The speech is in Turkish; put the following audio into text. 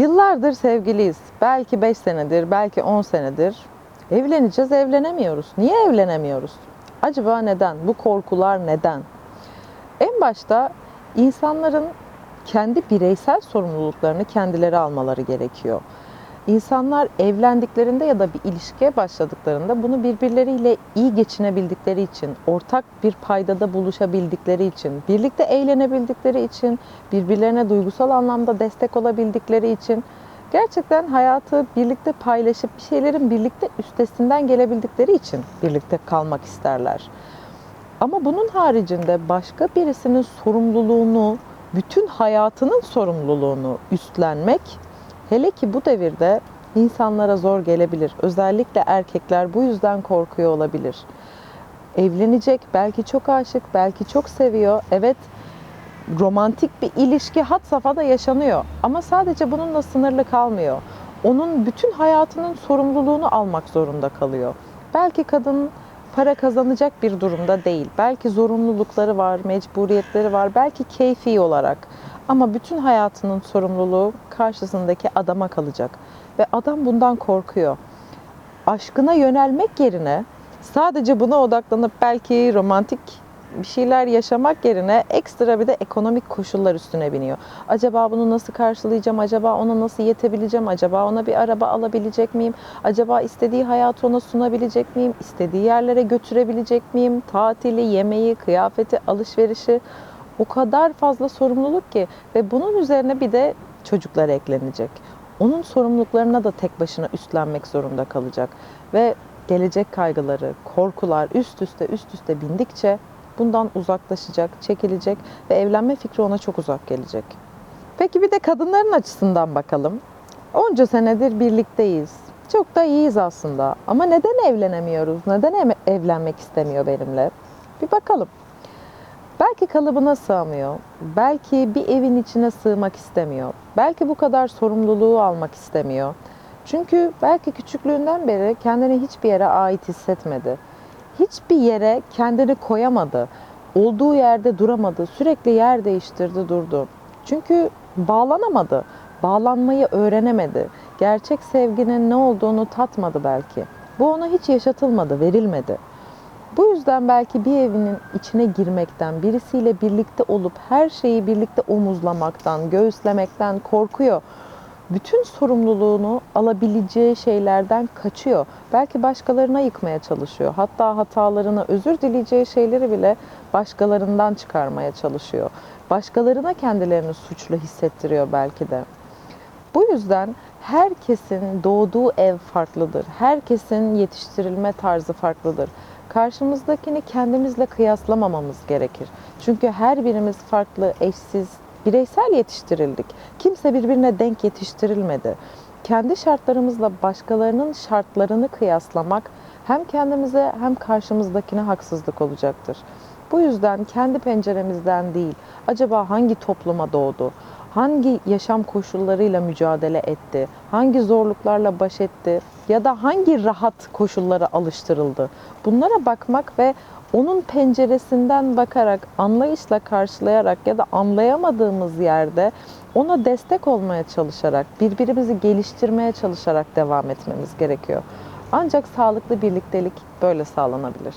Yıllardır sevgiliyiz. Belki 5 senedir, belki 10 senedir. Evleneceğiz, evlenemiyoruz. Niye evlenemiyoruz? Acaba neden? Bu korkular neden? En başta insanların kendi bireysel sorumluluklarını kendileri almaları gerekiyor. İnsanlar evlendiklerinde ya da bir ilişkiye başladıklarında bunu birbirleriyle iyi geçinebildikleri için, ortak bir paydada buluşabildikleri için, birlikte eğlenebildikleri için, birbirlerine duygusal anlamda destek olabildikleri için gerçekten hayatı birlikte paylaşıp bir şeylerin birlikte üstesinden gelebildikleri için birlikte kalmak isterler. Ama bunun haricinde başka birisinin sorumluluğunu, bütün hayatının sorumluluğunu üstlenmek hele ki bu devirde insanlara zor gelebilir. Özellikle erkekler bu yüzden korkuyor olabilir. Evlenecek, belki çok aşık, belki çok seviyor. Evet, romantik bir ilişki had safhada yaşanıyor. Ama sadece bununla sınırlı kalmıyor. Onun bütün hayatının sorumluluğunu almak zorunda kalıyor. Belki kadın para kazanacak bir durumda değil. Belki zorunlulukları var, mecburiyetleri var, belki keyfi olarak. Ama bütün hayatının sorumluluğu karşısındaki adama kalacak. Ve adam bundan korkuyor. Aşkına yönelmek yerine sadece buna odaklanıp belki romantik bir şeyler yaşamak yerine ekstra bir de ekonomik koşullar üstüne biniyor. Acaba bunu nasıl karşılayacağım? Acaba ona nasıl yetebileceğim? Acaba ona bir araba alabilecek miyim? Acaba istediği hayatı ona sunabilecek miyim? İstediği yerlere götürebilecek miyim? Tatili, yemeği, kıyafeti, alışverişi o kadar fazla sorumluluk ki ve bunun üzerine bir de çocuklar eklenecek. Onun sorumluluklarına da tek başına üstlenmek zorunda kalacak ve gelecek kaygıları, korkular üst üste üst üste bindikçe bundan uzaklaşacak, çekilecek ve evlenme fikri ona çok uzak gelecek. Peki bir de kadınların açısından bakalım. Onca senedir birlikteyiz. Çok da iyiyiz aslında. Ama neden evlenemiyoruz? Neden ev- evlenmek istemiyor benimle? Bir bakalım. Belki kalıbına sığamıyor. Belki bir evin içine sığmak istemiyor. Belki bu kadar sorumluluğu almak istemiyor. Çünkü belki küçüklüğünden beri kendini hiçbir yere ait hissetmedi. Hiçbir yere kendini koyamadı. Olduğu yerde duramadı. Sürekli yer değiştirdi durdu. Çünkü bağlanamadı. Bağlanmayı öğrenemedi. Gerçek sevginin ne olduğunu tatmadı belki. Bu ona hiç yaşatılmadı, verilmedi. Bu yüzden belki bir evinin içine girmekten, birisiyle birlikte olup her şeyi birlikte omuzlamaktan, göğüslemekten korkuyor. Bütün sorumluluğunu alabileceği şeylerden kaçıyor. Belki başkalarına yıkmaya çalışıyor. Hatta hatalarını, özür dileyeceği şeyleri bile başkalarından çıkarmaya çalışıyor. Başkalarına kendilerini suçlu hissettiriyor belki de. Bu yüzden herkesin doğduğu ev farklıdır. Herkesin yetiştirilme tarzı farklıdır. Karşımızdakini kendimizle kıyaslamamamız gerekir. Çünkü her birimiz farklı, eşsiz, bireysel yetiştirildik. Kimse birbirine denk yetiştirilmedi. Kendi şartlarımızla başkalarının şartlarını kıyaslamak hem kendimize hem karşımızdakine haksızlık olacaktır. Bu yüzden kendi penceremizden değil, acaba hangi topluma doğdu, hangi yaşam koşullarıyla mücadele etti, hangi zorluklarla baş etti ya da hangi rahat koşullara alıştırıldı. Bunlara bakmak ve onun penceresinden bakarak, anlayışla karşılayarak ya da anlayamadığımız yerde ona destek olmaya çalışarak, birbirimizi geliştirmeye çalışarak devam etmemiz gerekiyor. Ancak sağlıklı birliktelik böyle sağlanabilir.